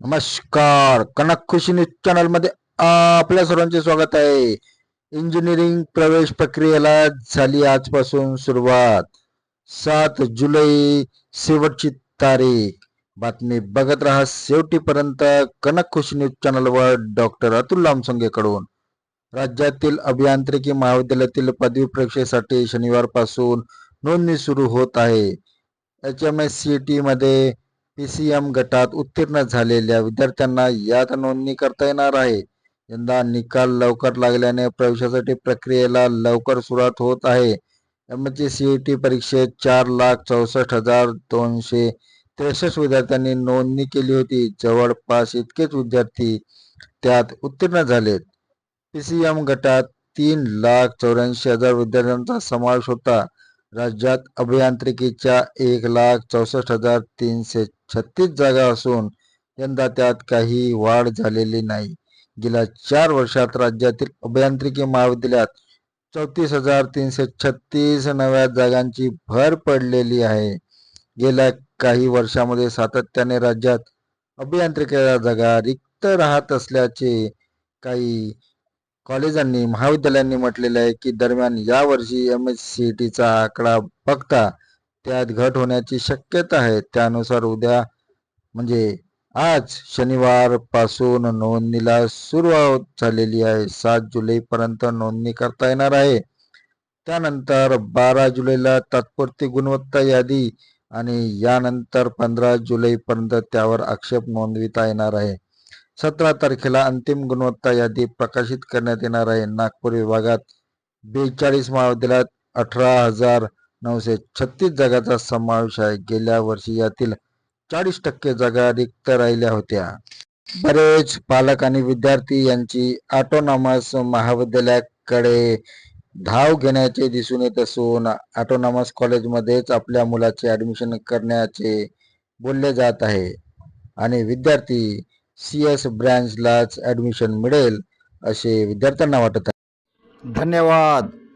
नमस्कार. कनक खुशी न्यूज चॅनलमध्ये आपल्या सर्वांचे स्वागत आहे. इंजिनिअरिंग प्रवेश प्रक्रियेला झाली आजपासून सुरुवात. सात जुलै शेवटची तारीख. बातमी बघत राहा शेवटीपर्यंत कनक खुशी न्यूज चॅनलवर डॉक्टर अतुल लामसंगेकडून. राज्यातील अभियांत्रिकी महाविद्यालयातील पदवी परीक्षेसाठी शनिवारपासून नोंदणी सुरू होत आहे. H M S C T मध्ये पी सी एम गटात उत्तीर्ण झालेल्या विद्यार्थ्यांना यात नोंदणी करता येणार आहे. यंदा निकाल लवकर लागल्याने प्रवेशासाठी प्रक्रियेला लवकर सुरुवात होत आहे. एम एच सी टी परीक्षेत चार लाख चौसष्ट हजार दोनशे त्रेसष्ट विद्यार्थ्यांनी नोंदणी केली होती. जवळपास इतकेच विद्यार्थी त्यात उत्तीर्ण झालेत. पी सी एम गटात तीन लाख चौऱ्याऐंशी हजार विद्यार्थ्यांचा समावेश होता. राज्यात अभियांत्रिकीच्या एक लाख चौसष्ट हजार तीनशे छत्तीस जागा असून यंदा त्यात काही वाढ झालेली नाही. गेल्या चार वर्षात राज्यातील अभियांत्रिकी महाविद्यालयात चौतीस हजार तीनशे छत्तीस नव्या जागांची भर पडलेली आहे. गेल्या काही वर्षामध्ये सातत्याने राज्यात अभियांत्रिकीच्या जागा रिक्त राहत असल्याचे काही कॉलेजांनी महाविद्यालयांनी म्हटलेले आहे की दरम्यान यावर्षी एम एस सी टीचा आकडा बघता त्यात घट होण्याची शक्यता आहे. त्यानुसार उद्या म्हणजे आज शनिवारपासून नोंदणीला सुरुवात झालेली आहे. सात जुलै पर्यंत नोंदणी करता येणार आहे. त्यानंतर बारा जुलैला तात्पुरती गुणवत्ता यादी आणि यानंतर पंधरा जुलैपर्यंत त्यावर आक्षेप नोंदविता येणार आहे. सतरा तारखेला अंतिम गुणवत्ता यादी प्रकाशित करण्यात येणार आहे. नागपूर विभागात बेचाळीस महाविद्यालयात अठरा हजार नऊशे छत्तीस जागाचा समावेश आहे. गेल्या वर्षी यातील चाळीस टक्के जागा रिक्त राहिल्या होत्या. बरेच पालक आणि विद्यार्थी यांची ऑटोनॉमस महाविद्यालयाकडे धाव घेण्याचे दिसून येत असून ऑटोनॉमस कॉलेजमध्येच आपल्या मुलाचे ऍडमिशन करण्याचे बोलले जात आहे. आणि विद्यार्थी सी एस ब्रँचलाच ऍडमिशन मिळेल असे विद्यार्थ्यांना वाटत आहे. धन्यवाद.